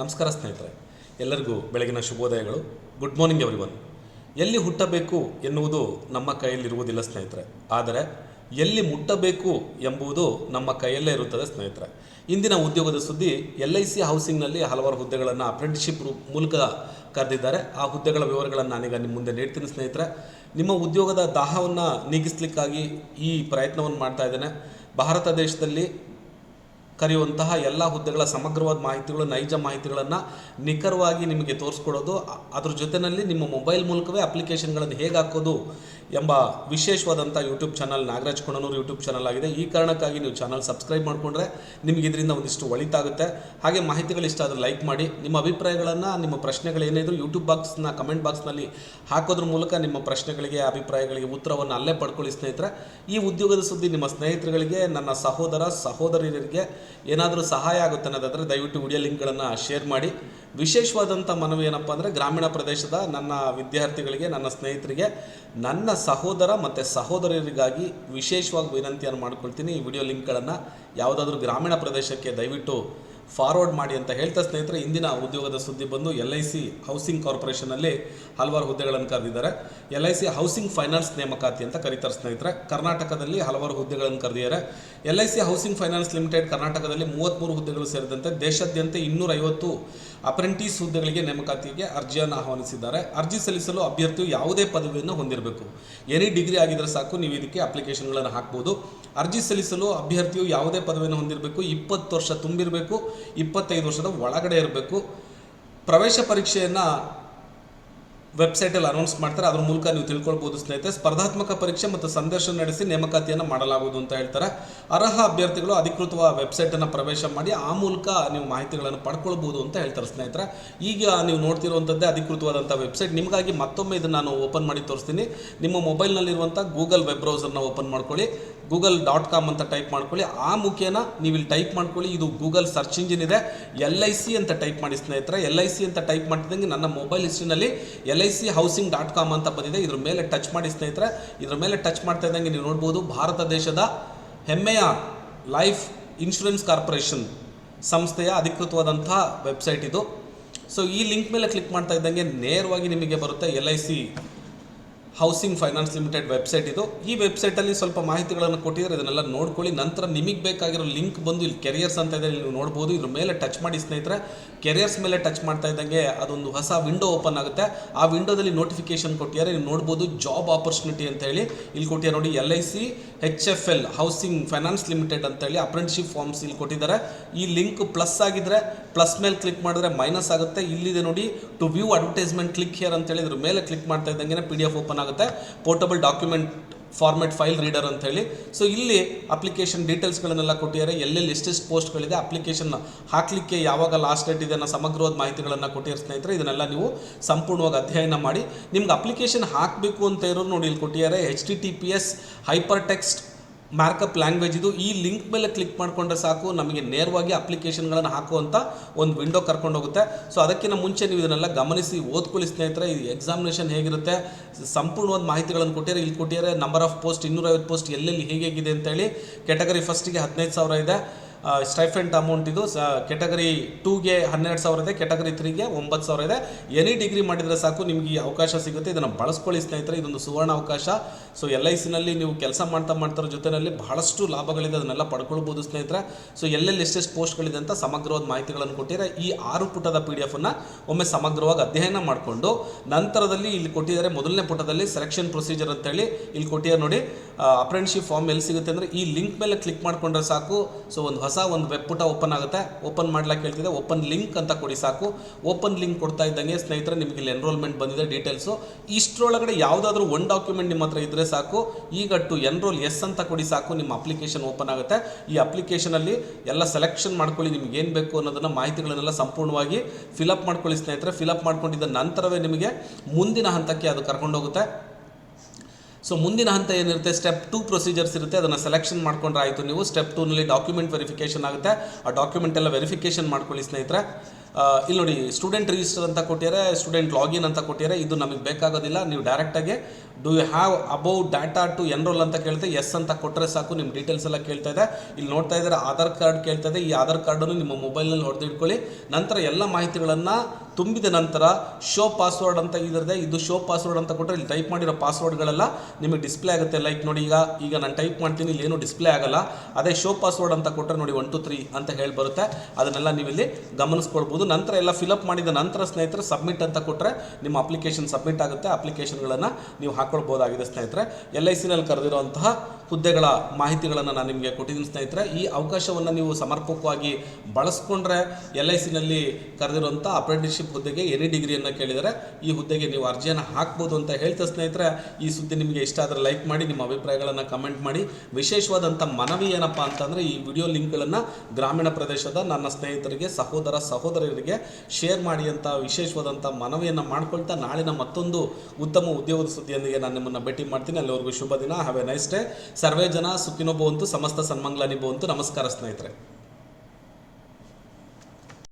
ನಮಸ್ಕಾರ ಸ್ನೇಹಿತರೆ, ಎಲ್ಲರಿಗೂ ಬೆಳಗಿನ ಶುಭೋದಯಗಳು. ಗುಡ್ ಮಾರ್ನಿಂಗ್ ಎವ್ರಿ ಒನ್ ಎಲ್ಲಿ ಹುಟ್ಟಬೇಕು ಎನ್ನುವುದು ನಮ್ಮ ಕೈಯಲ್ಲಿರುವುದಿಲ್ಲ ಸ್ನೇಹಿತರೆ. ಆದರೆ ಎಲ್ಲಿ ಮುಟ್ಟಬೇಕು ಎಂಬುದು ನಮ್ಮ ಕೈಯಲ್ಲೇ ಇರುತ್ತದೆ ಸ್ನೇಹಿತರೆ. ಇಂದಿನ ಉದ್ಯೋಗದ ಸುದ್ದಿ, ಎಲ್ ಐ ಸಿ ಹೌಸಿಂಗ್ನಲ್ಲಿ ಹಲವಾರು ಹುದ್ದೆಗಳನ್ನು ಅಪ್ರೆಂಟಿಶಿಪ್ ಮೂಲಕ ಕರೆದಿದ್ದಾರೆ. ಆ ಹುದ್ದೆಗಳ ವಿವರಗಳನ್ನು ನಾನೀಗ ನಿಮ್ಮ ಮುಂದೆ ನೀಡ್ತೀನಿ ಸ್ನೇಹಿತರೆ. ನಿಮ್ಮ ಉದ್ಯೋಗದ ದಾಹವನ್ನು ನೀಗಿಸ್ಲಿಕ್ಕಾಗಿ ಈ ಪ್ರಯತ್ನವನ್ನು ಮಾಡ್ತಾ ಇದ್ದೇನೆ. ಭಾರತ ದೇಶದಲ್ಲಿ ಕರೆಯುವಂತಹ ಎಲ್ಲ ಹುದ್ದೆಗಳ ಸಮಗ್ರವಾದ ಮಾಹಿತಿಗಳು, ನೈಜ ಮಾಹಿತಿಗಳನ್ನು ನಿಖರವಾಗಿ ನಿಮಗೆ ತೋರಿಸ್ಕೊಡೋದು. ಅದ್ರ ಜೊತೆಯಲ್ಲಿ ನಿಮ್ಮ ಮೊಬೈಲ್ ಮೂಲಕವೇ ಅಪ್ಲಿಕೇಶನ್ಗಳನ್ನು ಹೇಗೆ ಹಾಕೋದು ಎಂಬ ವಿಶೇಷವಾದಂಥ YouTube channel, Nagaraj Konanur YouTube channel ಆಗಿದೆ. ಈ ಕಾರಣಕ್ಕಾಗಿ ನೀವು ಚಾನಲ್ ಸಬ್ಸ್ಕ್ರೈಬ್ ಮಾಡಿಕೊಂಡ್ರೆ ನಿಮಗೆ ಇದರಿಂದ ಒಂದಿಷ್ಟು ಒಳಿತಾಗುತ್ತೆ. ಹಾಗೆ ಮಾಹಿತಿಗಳು ಇಷ್ಟ ಆದರೆ ಲೈಕ್ ಮಾಡಿ. ನಿಮ್ಮ ಅಭಿಪ್ರಾಯಗಳನ್ನು, ನಿಮ್ಮ ಪ್ರಶ್ನೆಗಳು ಏನಿದ್ರು ಯೂಟ್ಯೂಬ್ ಬಾಕ್ಸ್ನ, ಕಮೆಂಟ್ ಬಾಕ್ಸ್ನಲ್ಲಿ ಹಾಕೋದ್ರ ಮೂಲಕ ನಿಮ್ಮ ಪ್ರಶ್ನೆಗಳಿಗೆ, ಅಭಿಪ್ರಾಯಗಳಿಗೆ ಉತ್ತರವನ್ನು ಅಲ್ಲೇ ಪಡ್ಕೊಳ್ಳಿ ಸ್ನೇಹಿತರೆ. ಈ ಉದ್ಯೋಗದ ಸುದ್ದಿ ನಿಮ್ಮ ಸ್ನೇಹಿತರುಗಳಿಗೆ, ನನ್ನ ಸಹೋದರ, ಸಹೋದರಿಯರಿಗೆ ಏನಾದರೂ ಸಹಾಯ ಆಗುತ್ತೆ ಅನ್ನೋದಾದರೆ ದಯವಿಟ್ಟು ವಿಡಿಯೋ ಲಿಂಕ್ಗಳನ್ನು ಶೇರ್ ಮಾಡಿ. ವಿಶೇಷವಾದಂಥ ಮನವಿ ಏನಪ್ಪ ಅಂದರೆ ಗ್ರಾಮೀಣ ಪ್ರದೇಶದ ನನ್ನ ವಿದ್ಯಾರ್ಥಿಗಳಿಗೆ, ನನ್ನ ಸ್ನೇಹಿತರಿಗೆ, ನನ್ನ ಸಹೋದರ ಮತ್ತು ಸಹೋದರರಿಗಾಗಿ ವಿಶೇಷವಾಗಿ ವಿನಂತಿಯನ್ನು ಮಾಡ್ಕೊಳ್ತೀನಿ. ಈ ವಿಡಿಯೋ ಲಿಂಕ್ಗಳನ್ನು ಯಾವುದಾದ್ರೂ ಗ್ರಾಮೀಣ ಪ್ರದೇಶಕ್ಕೆ ದಯವಿಟ್ಟು ಫಾರ್ವರ್ಡ್ ಮಾಡಿ ಅಂತ ಹೇಳ್ತಾ ಸ್ನೇಹಿತರೆ, ಇಂದಿನ ಉದ್ಯೋಗದ ಸುದ್ದಿ ಬಂದು ಎಲ್ ಐ ಸಿ ಹೌಸಿಂಗ್ ಕಾರ್ಪೊರೇಷನಲ್ಲಿ ಹಲವಾರು ಹುದ್ದೆಗಳನ್ನು ಕರೆದಿದ್ದಾರೆ. L I C housing finance ನೇಮಕಾತಿ ಅಂತ ಕರೀತಾರೆ ಸ್ನೇಹಿತರೆ. ಕರ್ನಾಟಕದಲ್ಲಿ ಹಲವಾರು ಹುದ್ದೆಗಳನ್ನು ಕರೆದಿದ್ದಾರೆ. L I C housing finance limited ಕರ್ನಾಟಕದಲ್ಲಿ ಮೂವತ್ತ್ಮೂರು ಹುದ್ದೆಗಳು ಸೇರಿದಂತೆ ದೇಶಾದ್ಯಂತ ಇನ್ನೂರೈವತ್ತು ಅಪ್ರೆಂಟಿಸ್ ಹುದ್ದೆಗಳಿಗೆ ನೇಮಕಾತಿಗೆ ಅರ್ಜಿಯನ್ನು ಆಹ್ವಾನಿಸಿದ್ದಾರೆ. ಅರ್ಜಿ ಸಲ್ಲಿಸಲು ಅಭ್ಯರ್ಥಿಯು ಯಾವುದೇ ಪದವಿಯನ್ನು ಹೊಂದಿರಬೇಕು. ಎನಿ ಡಿಗ್ರಿ ಆಗಿದ್ರೆ ಸಾಕು, ನೀವು ಇದಕ್ಕೆ ಅಪ್ಲಿಕೇಶನ್ಗಳನ್ನು ಹಾಕ್ಬೋದು. ಅರ್ಜಿ ಸಲ್ಲಿಸಲು ಅಭ್ಯರ್ಥಿಯು ಯಾವುದೇ ಪದವಿಯನ್ನು ಹೊಂದಿರಬೇಕು. ಇಪ್ಪತ್ತು ವರ್ಷ ತುಂಬಿರಬೇಕು. ಇಪ್ಪತ್ತೈದು ವರ್ಷದ ಒಳಗಡೆ ಇರಬೇಕು. ಪ್ರವೇಶ ಪರೀಕ್ಷೆಯನ್ನು ವೆಬ್ಸೈಟಲ್ಲಿ ಅನೌನ್ಸ್ ಮಾಡ್ತಾರೆ, ಅದ್ರ ಮೂಲಕ ನೀವು ತಿಳ್ಕೊಳ್ಬೋದು ಸ್ನೇಹಿತರೆ. ಸ್ಪರ್ಧಾತ್ಮಕ ಪರೀಕ್ಷೆ ಮತ್ತು ಸಂದರ್ಶನ ನಡೆಸಿ ನೇಮಕಾತಿಯನ್ನು ಮಾಡಲಾಗುವುದು ಅಂತ ಹೇಳ್ತಾರೆ. ಅರ್ಹ ಅಭ್ಯರ್ಥಿಗಳು ಅಧಿಕೃತ ವೆಬ್ಸೈಟನ್ನು ಪ್ರವೇಶ ಮಾಡಿ ಆ ಮೂಲಕ ನೀವು ಮಾಹಿತಿಗಳನ್ನು ಪಡ್ಕೊಳ್ಬೋದು ಅಂತ ಹೇಳ್ತಾರೆ ಸ್ನೇಹಿತರೆ. ಈಗ ನೀವು ನೋಡ್ತಿರುವಂಥದ್ದೇ ಅಧಿಕೃತವಾದಂಥ ವೆಬ್ಸೈಟ್ ನಿಮಗಾಗಿ ಮತ್ತೊಮ್ಮೆ ಇದನ್ನು ನಾನು ಓಪನ್ ಮಾಡಿ ತೋರಿಸ್ತೀನಿ. ನಿಮ್ಮ ಮೊಬೈಲ್ನಲ್ಲಿರುವಂಥ ಗೂಗಲ್ ವೆಬ್ ಬ್ರೌಸರ್ನ ಓಪನ್ ಮಾಡ್ಕೊಳ್ಳಿ ಗೂಗಲ್ ಡಾಟ್ ಕಾಮ್ ಅಂತ ಟೈಪ್ ಮಾಡ್ಕೊಳ್ಳಿ. ಆ ಮುಖೇನ ನೀವು ಇಲ್ಲಿ ಟೈಪ್ ಮಾಡ್ಕೊಳ್ಳಿ. ಇದು ಗೂಗಲ್ ಸರ್ಚ್ ಇಂಜಿನ್ ಇದೆ. ಎಲ್ ಐ ಸಿ ಅಂತ ಟೈಪ್ ಮಾಡಿ ಸ್ನೇಹಿತರೆ. ಎಲ್ ಐ ಸಿ ಅಂತ ಟೈಪ್ ಮಾಡ್ತಿದ್ದಂಗೆ ನನ್ನ mobile ಹಿಸ್ಟ್ರಿನಲ್ಲಿ L I C housing dot com ಅಂತ ಬಂದಿದೆ. ಇದ್ರ ಮೇಲೆ ಟಚ್ ಮಾಡಿ ಸ್ನೇಹಿತರೆ, ಇದ್ರ ಮೇಲೆ ಟಚ್ ಮಾಡ್ತಾ ಇದ್ದಂಗೆ ನೀವು ನೋಡ್ಬೋದು ಭಾರತ ದೇಶದ ಹೆಮ್ಮೆಯ ಲೈಫ್ ಇನ್ಶೂರೆನ್ಸ್ ಕಾರ್ಪೊರೇಷನ್ ಸಂಸ್ಥೆಯ ಅಧಿಕೃತವಾದಂಥ ವೆಬ್ಸೈಟ್ ಇದು. ಸೊ ಈ ಲಿಂಕ್ ಮೇಲೆ ಕ್ಲಿಕ್ ಮಾಡ್ತಾ ಇದ್ದಂಗೆ ನೇರವಾಗಿ ನಿಮಗೆ ಬರುತ್ತೆ L I C housing finance limited website ಇದು. ಈ ವೆಬ್ಸೈಟಲ್ಲಿ ಸ್ವಲ್ಪ ಮಾಹಿತಿಗಳನ್ನು ಕೊಟ್ಟಿದ್ದಾರೆ. ಇದನ್ನೆಲ್ಲ ನೋಡ್ಕೊಳ್ಳಿ. ನಂತರ ನಿಮಗೆ ಬೇಕಾಗಿರೋ ಲಿಂಕ್ ಬಂದು ಇಲ್ಲಿ ಕೆರಿಯರ್ಸ್ ಅಂತ ಇದೆ. ನೀವು ನೋಡ್ಬೋದು. ಇದ್ರ ಮೇಲೆ ಟಚ್ ಮಾಡಿ ಸ್ನೇಹಿತರೆ. ಕೆರಿಯರ್ಸ್ ಮೇಲೆ ಟಚ್ ಮಾಡ್ತಾ ಇದ್ದಂಗೆ ಅದೊಂದು ಹೊಸ ವಿಂಡೋ ಓಪನ್ ಆಗುತ್ತೆ. ಆ ವಿಂಡೋದಲ್ಲಿ ನೋಟಿಫಿಕೇಶನ್ ಕೊಟ್ಟಿದ್ದಾರೆ. ನೀವು ನೋಡ್ಬೋದು ಜಾಬ್ ಆಪರ್ಚುನಿಟಿ ಅಂತ ಹೇಳಿ. ಇಲ್ಲಿ ಕೊಟ್ಟಿದ್ದಾರೆ ನೋಡಿ L I C H F L housing finance limited ಅಂತ ಹೇಳಿ ಅಪ್ರೆಂಟಿಶಿಪ್ ಫಾರ್ಮ್ಸ್ ಇಲ್ಲಿ ಕೊಟ್ಟಿದ್ದಾರೆ. ಈ ಲಿಂಕ್ ಪ್ಲಸ್ ಆಗಿದ್ರೆ ಪ್ಲಸ್ ಮೇಲೆ ಕ್ಲಿಕ್ ಮಾಡಿದ್ರೆ ಮೈನಸ್ ಆಗುತ್ತೆ. ಇಲ್ಲಿದೆ ನೋಡಿ to view advertisement click here ಅಂತ ಹೇಳಿ. ಇದ್ರ ಮೇಲೆ ಕ್ಲಿಕ್ ಮಾಡ್ತಾ ಇದ್ದಂಗೆ ಪಿ ಡಿ ಎಫ್ ಓಪನ್ ಆಗುತ್ತೆ portable document format file reader ಅಂತ ಹೇಳಿ. ಸೊ ಇಲ್ಲಿ ಅಪ್ಲಿಕೇಶನ್ ಡೀಟೇಲ್ಸ್ಗಳನ್ನೆಲ್ಲ ಕೊಟ್ಟಿದ್ದಾರೆ. ಎಲ್ಲೆಲ್ಲಿ ಎಷ್ಟೆಷ್ಟು ಪೋಸ್ಟ್ಗಳಿದೆ ಅಪ್ಲಿಕೇಶನ್ ಹಾಕಲಿಕ್ಕೆ ಯಾವಾಗ ಲಾಸ್ಟ್ ಡೇಟ್ ಇದೆ ಅನ್ನೋ ಸಮಗ್ರವಾದ ಮಾಹಿತಿಗಳನ್ನು ಕೊಟ್ಟಿದ್ದಾರೆ ಸ್ನೇಹಿತರೆ. ಇದನ್ನೆಲ್ಲ ನೀವು ಸಂಪೂರ್ಣವಾಗಿ ಅಧ್ಯಯನ ಮಾಡಿ. ನಿಮ್ಗೆ ಅಪ್ಲಿಕೇಶನ್ ಹಾಕಬೇಕು ಅಂತ ಇರೋರು ನೋಡಿ, ಇಲ್ಲಿ ಕೊಟ್ಟಿದ್ದಾರೆ H T T P S hyper text markup language ಇದು, ಈ ಲಿಂಕ್ ಮೇಲೆ ಕ್ಲಿಕ್ ಮಾಡಿಕೊಂಡ್ರೆ ಸಾಕು, ನಮಗೆ ನೇರವಾಗಿ ಅಪ್ಲಿಕೇಶನ್ಗಳನ್ನು ಹಾಕುವಂಥ ಒಂದು ವಿಂಡೋ ಕರ್ಕೊಂಡೋಗುತ್ತೆ. ಸೊ ಅದಕ್ಕಿಂತ ಮುಂಚೆ ನೀವು ಇದನ್ನೆಲ್ಲ ಗಮನಿಸಿ, ಓದ್ಕೊಳ್ಳಿ ಸ್ನೇಹಿತರೆ, ಈ ಎಕ್ಸಾಮಿನೇಷನ್ ಹೇಗಿರುತ್ತೆ, ಸಂಪೂರ್ಣವಾದ ಮಾಹಿತಿಗಳನ್ನು ಕೊಟ್ಟಿದ್ದಾರೆ ಇಲ್ಲಿ ಕೊಟ್ಟಿದ್ದಾರೆ ನಂಬರ್ ಆಫ್ ಪೋಸ್ಟ್ ಇನ್ನೂರೈವತ್ತು ಪೋಸ್ಟ್ ಎಲ್ಲೆಲ್ಲಿ ಹೇಗೆ ಹೇಗಿದೆ ಅಂತೇಳಿ ಕೆಟಗರಿ ಫಸ್ಟಿಗೆ ಹದಿನೈದು ಸಾವಿರ ಇದೆ. ಸ್ಟೈಫೆಂಟ್ ಅಮೌಂಟ್ ಇದು ಕೆಟಗರಿ ಟೂಗೆ ಹನ್ನೆರಡು ಸಾವಿರ ಇದೆ ಕೆಟಗರಿ ತ್ರೀಗೆ ಒಂಬತ್ತು ಸಾವಿರ ಇದೆ. ಎನಿ ಡಿಗ್ರಿ ಮಾಡಿದರೆ ಸಾಕು, ನಿಮಗೆ ಈ ಅವಕಾಶ ಸಿಗುತ್ತೆ. ಇದನ್ನು ಬಳಸ್ಕೊಳ್ಳಿ ಸ್ನೇಹಿತರೆ, ಇದೊಂದು ಸುವರ್ಣ ಅವಕಾಶ. ಸೊ ಎಲ್ ಐ ಸಿನಲ್ಲಿ ನೀವು ಕೆಲಸ ಮಾಡ್ತಾ ಮಾಡ್ತಾರ ಜೊತೆಯಲ್ಲಿ ಬಹಳಷ್ಟು ಲಾಭಗಳಿದೆ, ಅದನ್ನೆಲ್ಲ ಪಡ್ಕೊಳ್ಬೋದು ಸ್ನೇಹಿತರೆ. ಸೊ ಎಲ್ಲೆಲ್ಲಿ ಎಷ್ಟೆಷ್ಟು ಪೋಸ್ಟ್ಗಳಿದೆ ಅಂತ ಸಮಗ್ರವಾದ ಮಾಹಿತಿಗಳನ್ನು ಕೊಟ್ಟಿದ್ದಾರೆ ಈ ಆರು ಪುಟದ ಪಿ ಡಿ ಎಫನ್ನು ಒಮ್ಮೆ ಸಮಗ್ರವಾಗಿ ಅಧ್ಯಯನ ಮಾಡಿಕೊಂಡು, ನಂತರದಲ್ಲಿ ಇಲ್ಲಿ ಕೊಟ್ಟಿದ್ದಾರೆ, ಮೊದಲನೇ ಪುಟದಲ್ಲಿ ಸೆಲೆಕ್ಷನ್ ಪ್ರೊಸೀಜರ್ ಅಂತೇಳಿ ಇಲ್ಲಿ ಕೊಟ್ಟಿದ್ದಾರೆ ನೋಡಿ. ಅಪ್ರೆಂಟಿಶಿಪ್ ಫಾರ್ಮ್ ಎಲ್ಲಿ ಸಿಗುತ್ತೆ ಅಂದರೆ, ಈ ಲಿಂಕ್ ಮೇಲೆ ಕ್ಲಿಕ್ ಮಾಡಿಕೊಂಡ್ರೆ ಸಾಕು. ಸೊ ಒಂದು ಹೊಸ ಒಂದು ವೆಬ್ ಪುಟ ಓಪನ್ ಆಗುತ್ತೆ. ಓಪನ್ ಮಾಡ್ಲಿಕ್ಕೆ ಹೇಳ್ತಿದೆ ಓಪನ್ ಲಿಂಕ್ ಅಂತ ಕೊಡಿ ಸಾಕು. ಓಪನ್ ಲಿಂಕ್ ಕೊಡ್ತಾ ಇದ್ದಂಗೆ ಸ್ನೇಹಿತರೆ, ನಿಮಗೆ ಇಲ್ಲಿ ಎನ್ರೋಲ್ಮೆಂಟ್ ಬಂದಿದೆ ಡೀಟೇಲ್ಸು ಇಷ್ಟರೊಳಗಡೆ ಯಾವುದಾದ್ರೂ ಒಂದು ಡಾಕ್ಯುಮೆಂಟ್ ನಿಮ್ಮ ಹತ್ರ ಇದ್ದರೆ ಸಾಕು. ಈಗ ಟು ಎನ್ರೋಲ್ ಎಸ್ ಅಂತ ಕೊಡಿ ಸಾಕು, ನಿಮ್ಮ ಅಪ್ಲಿಕೇಶನ್ ಓಪನ್ ಆಗುತ್ತೆ. ಈ ಅಪ್ಲಿಕೇಶನಲ್ಲಿ ಎಲ್ಲ ಸೆಲೆಕ್ಷನ್ ಮಾಡ್ಕೊಳ್ಳಿ, ನಿಮ್ಗೆ ಏನು ಬೇಕು ಅನ್ನೋದನ್ನು ಮಾಹಿತಿಗಳನ್ನೆಲ್ಲ ಸಂಪೂರ್ಣವಾಗಿ ಫಿಲಪ್ ಮಾಡ್ಕೊಳ್ಳಿ ಸ್ನೇಹಿತರೆ. ಫಿಲಪ್ ಮಾಡ್ಕೊಂಡಿದ್ದ ನಂತರವೇ ನಿಮಗೆ ಮುಂದಿನ ಹಂತಕ್ಕೆ ಅದು ಕರ್ಕೊಂಡೋಗುತ್ತೆ. ಸೊ ಮುಂದಿನ ಹಂತ ಏನಿರುತ್ತೆ? ಸ್ಟೆಪ್ ಟು ಪ್ರೊಸೀಜರ್ಸ್ ಇರುತ್ತೆ. ಅದನ್ನು ಸೆಲೆಕ್ಷನ್ ಮಾಡ್ಕೊಂಡ್ರೆ ಆಯಿತು ನೀವು. ಸ್ಟೆಪ್ ಟೂನಲ್ಲಿ ಡಾಕ್ಯುಮೆಂಟ್ ವೆರಿಫಿಕೇಷನ್ ಆಗುತ್ತೆ. ಆ ಡಾಕ್ಯುಮೆಂಟ್ ಎಲ್ಲ ವೆರಿಫಿಕೇಷನ್ ಮಾಡ್ಕೊಳ್ಳಿ ಸ್ನೇಹಿತರೆ. ಇಲ್ಲಿ ನೋಡಿ ಸ್ಟೂಡೆಂಟ್ ರಿಜಿಸ್ಟರ್ ಅಂತ ಕೊಟ್ಟಿದ್ದಾರೆ ಸ್ಟೂಡೆಂಟ್ ಲಾಗಿನ್ ಅಂತ ಕೊಟ್ಟಿದ್ದಾರೆ. ಇದು ನಮಗೆ ಬೇಕಾಗೋದಿಲ್ಲ. ನೀವು ಡೈರೆಕ್ಟಾಗಿ do you have above data to enroll ಅಂತ ಕೇಳ್ತೆ ಎಸ್ ಅಂತ ಕೊಟ್ಟರೆ ಸಾಕು. ನಿಮ್ಮ ಡೀಟೇಲ್ಸ್ ಎಲ್ಲ ಕೇಳ್ತಾ ಇದೆ. ಇಲ್ಲಿ ನೋಡ್ತಾ ಇದ್ದಾರೆ, ಆಧಾರ್ ಕಾರ್ಡ್ ಕೇಳ್ತಾ ಇದೆ. ಈ ಆಧಾರ್ ಕಾರ್ಡನ್ನು ನಿಮ್ಮ ಮೊಬೈಲ್ನಲ್ಲಿ ಹೊಡೆದಿಟ್ಕೊಳ್ಳಿ. ನಂತರ ಎಲ್ಲ ಮಾಹಿತಿಗಳನ್ನು ತುಂಬಿದ ನಂತರ ಶೋ ಪಾಸ್ವರ್ಡ್ ಅಂತ ಇದಿದೆ ಇದು ಶೋ ಪಾಸ್ವರ್ಡ್ ಅಂತ ಕೊಟ್ಟರೆ ಇಲ್ಲಿ ಟೈಪ್ ಮಾಡಿರೋ ಪಾಸ್ವರ್ಡ್ಗಳೆಲ್ಲ ನಿಮಗೆ ಡಿಸ್ಪ್ಲೇ ಆಗುತ್ತೆ. ಲೈಕ್ ನೋಡಿ ಈಗ ಈಗ ನಾನು ಟೈಪ್ ಮಾಡ್ತೀನಿ, ಇಲ್ಲಿ ಏನು ಡಿಸ್ಪ್ಲೇ ಆಗಲ್ಲ. ಅದೇ ಶೋ ಪಾಸ್ವರ್ಡ್ ಅಂತ ಕೊಟ್ಟರೆ ನೋಡಿ ಒನ್ ಟು ತ್ರೀ ಅಂತ ಹೇಳಿ ಬರುತ್ತೆ. ಅದನ್ನೆಲ್ಲ ನೀವು ಇಲ್ಲಿ ಗಮನಿಸ್ಕೊಳ್ಬೋದು. ನಂತರ ಎಲ್ಲ ಫಿಲಪ್ ಮಾಡಿದ ನಂತರ ಸ್ನೇಹಿತರೆ ಸಬ್ಮಿಟ್ ಅಂತ ಕೊಟ್ಟರೆ ನಿಮ್ಮ ಅಪ್ಲಿಕೇಶನ್ ಸಬ್ಮಿಟ್ ಆಗುತ್ತೆ. ಅಪ್ಲಿಕೇಶನ್ಗಳನ್ನು ನೀವು ಹಾಕ್ಕೊಳ್ಬೋದಾಗಿದೆ ಸ್ನೇಹಿತರೆ. ಎಲ್ ಐ ಸಿನಲ್ಲಿ ಕರೆದಿರುವಂತಹ ಹುದ್ದೆಗಳ ಮಾಹಿತಿಗಳನ್ನು ನಾನು ನಿಮಗೆ ಕೊಟ್ಟಿದ್ದೀನಿ ಸ್ನೇಹಿತರೆ. ಈ ಅವಕಾಶವನ್ನು ನೀವು ಸಮರ್ಪಕವಾಗಿ ಬಳಸ್ಕೊಂಡ್ರೆ ಎಲ್ ಐ ಸಿನಲ್ಲಿ ಕರೆದಿರುವಂಥ ಅಪ್ರೆಂಟಿಸ್ಶಿಪ್ ಹುದ್ದೆಗೆ ಎನಿ ಡಿಗ್ರಿಯನ್ನು ಕೇಳಿದರೆ. ಈ ಹುದ್ದೆಗೆ ನೀವು ಅರ್ಜಿಯನ್ನು ಹಾಕ್ಬೋದು ಅಂತ ಹೇಳ್ತಾ ಸ್ನೇಹಿತರೆ, ಈ ಸುದ್ದಿ ನಿಮಗೆ ಇಷ್ಟ ಆದರೆ ಲೈಕ್ ಮಾಡಿ, ನಿಮ್ಮ ಅಭಿಪ್ರಾಯಗಳನ್ನು ಕಮೆಂಟ್ ಮಾಡಿ. ವಿಶೇಷವಾದಂಥ ಮನವಿ ಏನಪ್ಪ ಅಂತಂದರೆ, ಈ ವಿಡಿಯೋ ಲಿಂಕ್ಗಳನ್ನು ಗ್ರಾಮೀಣ ಪ್ರದೇಶದ ನನ್ನ ಸ್ನೇಹಿತರಿಗೆ, ಸಹೋದರ ಸಹೋದರರಿಗೆ ಶೇರ್ ಮಾಡಿ ಅಂತ ವಿಶೇಷವಾದಂಥ ಮನವಿಯನ್ನು ಮಾಡ್ಕೊಳ್ತಾ ನಾಳಿನ ಮತ್ತೊಂದು ಉತ್ತಮ ಉದ್ಯೋಗದ ಸುದ್ದಿಯೊಂದಿಗೆ ನಾನು ನಿಮ್ಮನ್ನು ಭೇಟಿ ಮಾಡ್ತೀನಿ. ಅಲ್ಲಿವರೆಗೂ ಶುಭ ದಿನ ಹ್ಯಾವ್ ಎ ನೈಸ್ ಡೇ ಸರ್ವೇ ಜನ ಸುಖಿನೋ ಸಮಸ್ತ ಸನ್ಮಂಗ್ಲಾನಿ ಬಂತು ನಮಸ್ಕಾರ ಸ್ನೇಹಿತರೆ.